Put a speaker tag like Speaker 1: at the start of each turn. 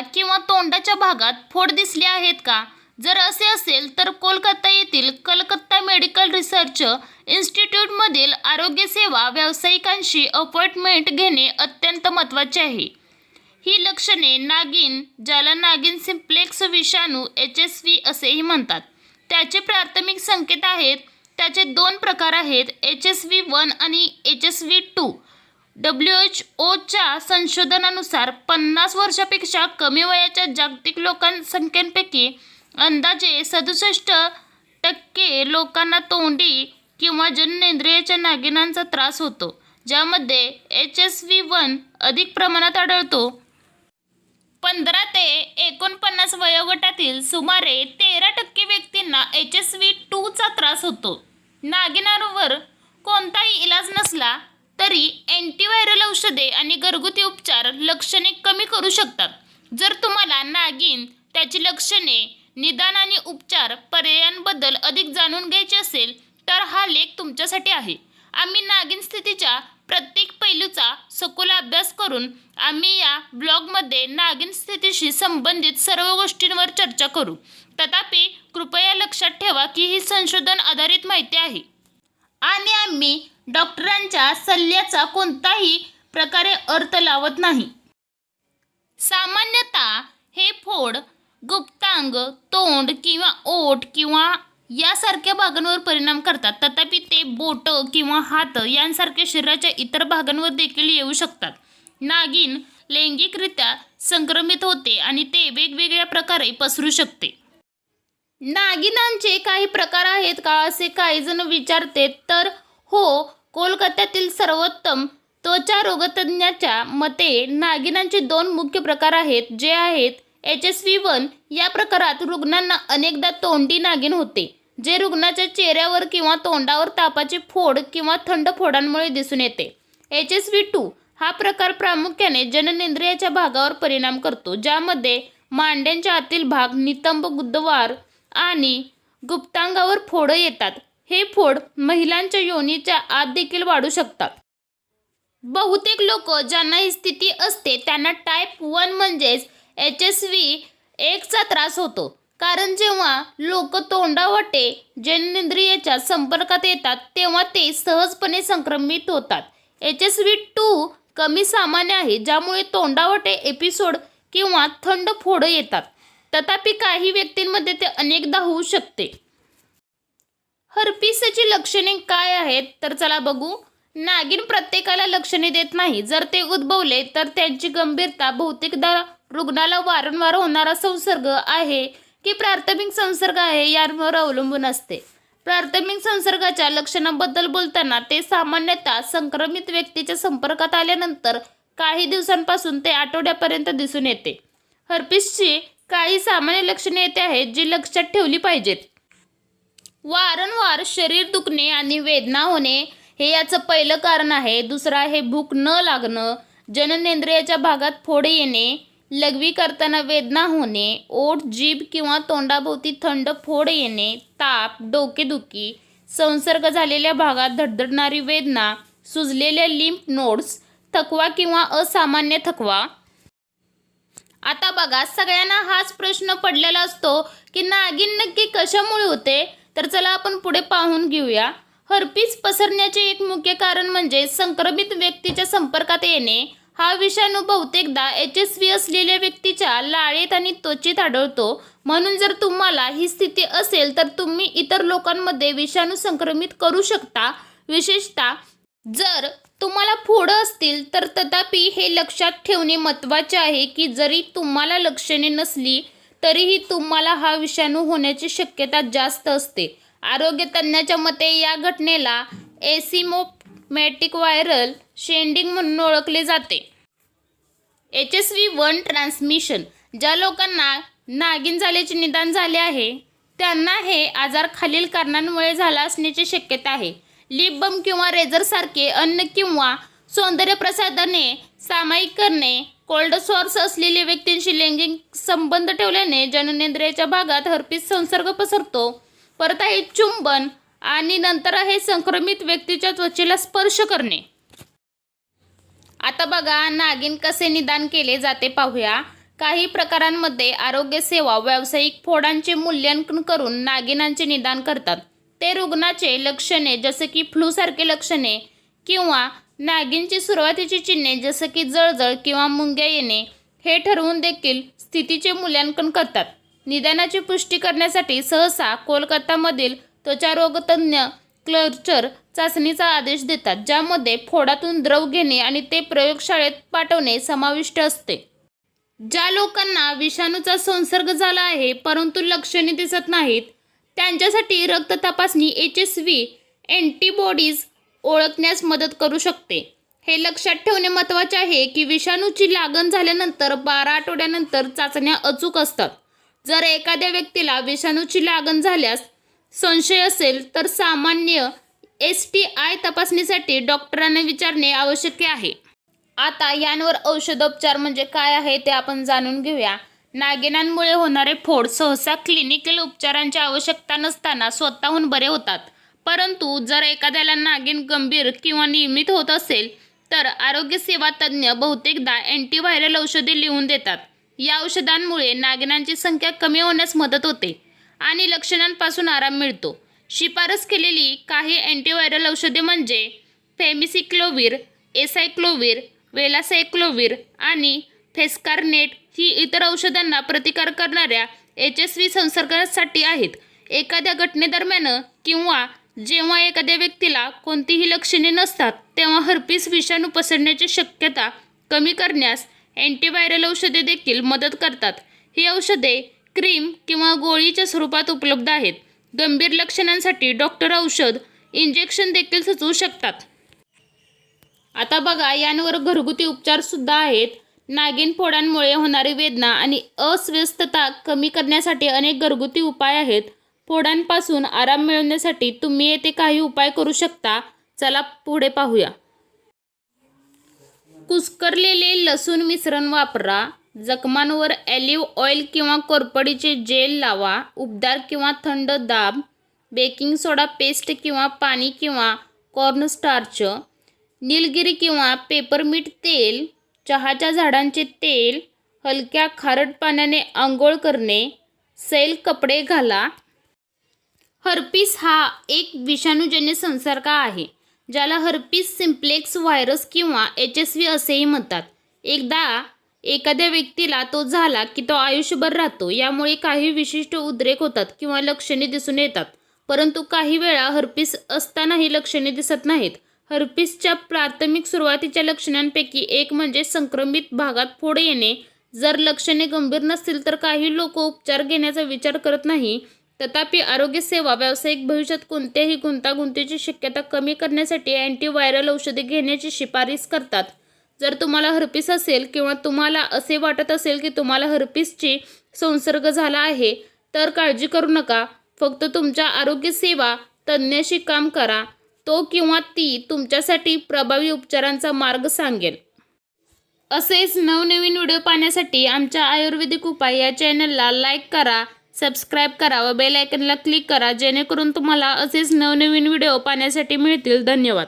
Speaker 1: नाकाच्या किंवा तोंडाच्या भागात फोड दिसले आहेत का? जर असे असेल तर कोलकाता येथील कलकत्ता मेडिकल रिसर्च इन्स्टिट्यूटमधील आरोग्यसेवा व्यावसायिकांशी अपॉइंटमेंट घेणे अत्यंत महत्त्वाचे आहे. ही लक्षणे नागिन ज्याला नागिन सिम्प्लेक्स विषाणू एच एस व्ही असेही म्हणतात. त्याचे प्राथमिक संकेत आहेत. त्याचे दोन प्रकार आहेत एच एस व्ही वन आणि H S V two. W H ओच्या संशोधनानुसार पन्नास वर्षापेक्षा कमी वयाच्या जागतिक लोकसंख्येपैकी अंदाजे सदुसष्ट टक्के लोकांना तोंडी किंवा जननेंद्रियाच्या नागिनांचा त्रास होतो ज्यामध्ये एच एस व्ही वन अधिक प्रमाणात आढळतो. पंधरा ते एकोणपन्नास वयोगटातील सुमारे तेरा टक्के व्यक्तींना एच एस व्ही टूचा त्रास होतो. नागिनांवर कोणताही इलाज नसला तरी अँटीव्हायरल औषधे आणि घरगुती उपचार लक्षणे कमी करू शकतात. जर तुम्हाला नागिन त्याची लक्षणे निदान आणि उपचार पर्यायांबद्दल अधिक जाणून घ्यायचे असेल तर हा लेख तुमच्यासाठी आहे. आम्ही नागिन स्थितीच्या प्रत्येक पैलूचा सखोल अभ्यास करून आम्ही या ब्लॉगमध्ये नागिन स्थितीशी संबंधित सर्व गोष्टींवर चर्चा करू. तथापि कृपया लक्षात ठेवा की ही संशोधन आधारित माहिती आहे. आणि आम्ही डॉक्टरांच्या सल्ल्याचा कोणताही प्रकारे अर्थ लावत नाही. सामान्यतः हे फोड गुप्तांग तोंड किंवा ओठ किंवा यासारख्या भागांवर परिणाम करतात. तथापि ते बोट किंवा हात यांसारख्या शरीराच्या इतर भागांवर देखील येऊ शकतात. नागिन लैंगिकरित्या संक्रमित होते आणि ते वेगवेगळ्या प्रकारे पसरू शकते. नागिनांचे काही प्रकार आहेत का असे काही जण विचारते. तर हो कोलकात्यातील सर्वोत्तम त्वचा रोगतज्ञाच्या मते नागिनांचे दोन मुख्य प्रकार आहेत जे आहेत एच एस व्ही वन. या प्रकारात रुग्णांना अनेकदा तोंडी नागिन होते जे रुग्णाच्या चेहऱ्यावर किंवा तोंडावर तापाचे फोड किंवा थंड फोडांमुळे दिसून येते. एच एस व्ही टू हा प्रकार प्रामुख्याने जननेंद्रियाच्या भागावर परिणाम करतो ज्यामध्ये मांड्यांच्या आतील भाग नितंब गुदद्वार आणि गुप्तांगावर फोडं येतात. हे फोड महिलांच्या योनीच्या आत देखील वाढू शकतात. बहुतेक लोक ज्यांना ही स्थिती असते त्यांना टाईप वन म्हणजेच एच एस व्ही एकचा त्रास होतो. कारण जेव्हा लोक तोंडावटे जननेंद्रियाच्या संपर्कात येतात तेव्हा ते सहजपणे संक्रमित होतात. एच एस व्ही टू कमी सामान्य आहे ज्यामुळे तोंडावटे एपिसोड किंवा थंड फोडं येतात. तथापि काही व्यक्तींमध्ये ते अनेकदा होऊ शकते. हर्पिसची लक्षणे काय आहेत? तर चला बघू. नागिन प्रत्येकाला लक्षणे देत नाही. जर ते उद्भवले तर त्यांची गंभीरता बहुतेकदा रुग्णाला वारंवार होणारा संसर्ग आहे की प्राथमिक संसर्ग आहे यावर अवलंबून असते. प्राथमिक संसर्गाच्या लक्षणाबद्दल बोलताना ते सामान्यतः संक्रमित व्यक्तीच्या संपर्कात आल्यानंतर काही दिवसांपासून ते आठवड्यापर्यंत दिसून येते. हर्पिसची काही सामान्य लक्षणे येते आहेत जी लक्षात ठेवली पाहिजेत. वारंवार शरीर दुखणे आणि वेदना होणे हे याचं पहिलं कारण आहे. दुसरं आहे भूक न लागणं जननेंद्रियाच्या भागात फोडे येणे लघवी करताना वेदना होणे ओठ जीभ किंवा तोंडाभोवती थंड फोड येणे ताप डोकेदुखी संसर्ग झालेल्या भागात धडधडणारी वेदना सुजलेल्या लिम्फ नोड्स थकवा किंवा असामान्य थकवा आता बघा सगळ्यांना हाच प्रश्न पडलेला असतो की नागिन नक्की कशामुळे होते? तर चला आपण पुढे पाहून घेऊया. हर्पीस पसरण्याचे एक मुख्य कारण म्हणजे संक्रमित व्यक्तीच्या संपर्कात येणे. हा विषाणू बहुतेकदा एच एस व्ही असलेल्या व्यक्तीच्या लाळेत आणि त्वचेत आढळतो. म्हणून जर तुम्हाला ही स्थिती असेल तर तुम्ही इतर लोकांमध्ये विषाणू संक्रमित करू शकता. विशेषतः जर तुम्हाला फोडं असतील तर तथापि हे लक्षात ठेवणे महत्त्वाचे आहे की जरी तुम्हाला लक्षणे नसली तरीही तुम्हाला हा विषाणू होण्याची शक्यता जास्त असते. आरोग्य तज्ज्ञाच्या मते या घटनेला एसिमोमॅटिक व्हायरल शेंडिंग म्हणून ओळखले जाते. H S V one transmission ज्या लोकांना नागिन झाल्याचे निदान झाले आहे त्यांना हे आजार खालील कारणांमुळे झाला असण्याची शक्यता आहे. लिप बम किंवा रेझरसारखे अन्न किंवा सौंदर्यप्रसाधने सामायिक करणे कोल्ड सोर्स असलेल्या व्यक्तींशी लैंगिक संबंध ठेवल्याने जननेंद्रियाच्या भागात हर्पीस संसर्ग पसरतो. परत आहे चुंबन आणि नंतर आहे संक्रमित व्यक्तीच्या त्वचेला स्पर्श करणे. आता बघा नागिन कसे निदान केले जाते पाहूया. काही प्रकारांमध्ये आरोग्यसेवा व्यावसायिक फोडांचे मूल्यांकन करून नागिनांचे निदान करतात. ते रुग्णाचे लक्षणे जसे की फ्लूसारखे लक्षणे किंवा नागिनची सुरुवातीची चिन्हे जसं की जळजळ किंवा मुंग्या येणे हे ठरवून देखील स्थितीचे मूल्यांकन करतात. निदानाची पुष्टी करण्यासाठी सहसा कोलकातामधील त्वचारोगतज्ञ क्लर्चर चाचणीचा आदेश देतात ज्यामध्ये फोडातून द्रव घेणे आणि ते प्रयोगशाळेत पाठवणे समाविष्ट असते. ज्या लोकांना विषाणूचा संसर्ग झाला आहे परंतु लक्षणे दिसत नाहीत त्यांच्यासाठी रक्त तपासणी एच एस व्ही अँटीबॉडीज ओळखण्यास मदत करू शकते. हे लक्षात ठेवणे महत्त्वाचे आहे की विषाणूची लागण झाल्यानंतर बारा आठवड्यानंतर चाचण्या अचूक असतात. जर एखाद्या व्यक्तीला विषाणूची लागण झाल्यास संशय असेल तर सामान्य एस टी आय तपासणीसाठी डॉक्टरांना विचारणे आवश्यक आहे. आता यांवर औषधोपचार म्हणजे काय आहे ते आपण जाणून घेऊया. नागिनांमुळे होणारे फोड सहसा क्लिनिकल उपचारांची आवश्यकता नसताना स्वतःहून बरे होतात. परंतु जर एखाद्याला नागिन गंभीर किंवा नियमित होत असेल तर आरोग्य सेवा तज्ज्ञ बहुतेकदा अँटीव्हायरल औषधे लिहून देतात. या औषधांमुळे नागिनांची संख्या कमी होण्यास मदत होते आणि लक्षणांपासून आराम मिळतो. शिफारस केलेली काही अँटीव्हायरल औषधे म्हणजे फेमिसिक्लोविर एसायक्लोविर वेलासायक्लोविर आणि फेस्कारनेट ही इतर औषधांना प्रतिकार करणाऱ्या एच एस व्ही संसर्गासाठी आहेत. एखाद्या घटनेदरम्यान किंवा जेव्हा एखाद्या व्यक्तीला कोणतीही लक्षणे नसतात तेव्हा हर्पीस विषाणू पसरण्याची शक्यता कमी करण्यास अँटीव्हायरल औषधे देखील मदत करतात. ही औषधे क्रीम किंवा गोळीच्या स्वरूपात उपलब्ध आहेत. गंभीर लक्षणांसाठी डॉक्टर औषध इंजेक्शन देखील सुचवू शकतात. आता बघा यांवर घरगुती उपचारसुद्धा आहेत. नागिन फोडांमुळे होणारी वेदना आणि अस्वस्थता कमी करण्यासाठी अनेक घरगुती उपाय आहेत. फोडांपासून आराम मिळवण्यासाठी तुम्ही येथे काही उपाय करू शकता. चला पुढे पाहूया. कुस्करलेले लसूण मिश्रण वापरा. जखमांवर ॲलिव्ह ऑइल किंवा कोरपडीचे जेल लावा. उबदार किंवा थंड दाब. बेकिंग सोडा पेस्ट किंवा पाणी किंवा कॉर्नस्टार्च निलगिरी किंवा पेपरमीट तेल. चहाच्या झाडांचे तेल हलक्या खारट पाण्याने आंघोळ करणे सैल कपडे घाला. हर्पीस हा एक विषाणूजन्य संसर्ग आहे ज्याला हर्पीस सिम्प्लेक्स व्हायरस किंवा एच एस व्ही असेही म्हणतात. एकदा एखाद्या व्यक्तीला तो झाला की तो आयुष्यभर राहतो यामुळे काही विशिष्ट उद्रेक होतात किंवा लक्षणे दिसून येतात परंतु काही वेळा हर्पीस असतानाही लक्षणे दिसत नाहीत. हर्पीसच्या प्राथमिक सुरुवातीच्या लक्षणांपैकी एक म्हणजे संक्रमित भागात फोड येणे. जर लक्षणे गंभीर नसतील तर काही लोक उपचार घेण्याचा विचार करत नाही. तथापि आरोग्यसेवा व्यावसायिक भविष्यात कोणत्याही गुंतागुंतीची शक्यता कमी करण्यासाठी अँटीव्हायरल औषधे घेण्याची शिफारस करतात. जर तुम्हाला हर्पीस असेल किंवा तुम्हाला असे वाटत असेल की तुम्हाला हर्पीसची संसर्ग झाला आहे तर काळजी करू नका. फक्त तुमच्या आरोग्यसेवा तज्ज्ञाशी काम करा. तो किंवा ती तुमच्यासाठी प्रभावी उपचारांचा मार्ग सांगेल. असेच नवनवीन व्हिडिओ पाहण्यासाठी आमच्या आयुर्वेदिक उपाय या चॅनलला लाईक करा सबस्क्राईब करा व बेल आयकनला क्लिक करा जेणेकरून तुम्हाला असेच नवनवीन व्हिडिओ पाहण्यासाठी मिळतील. धन्यवाद.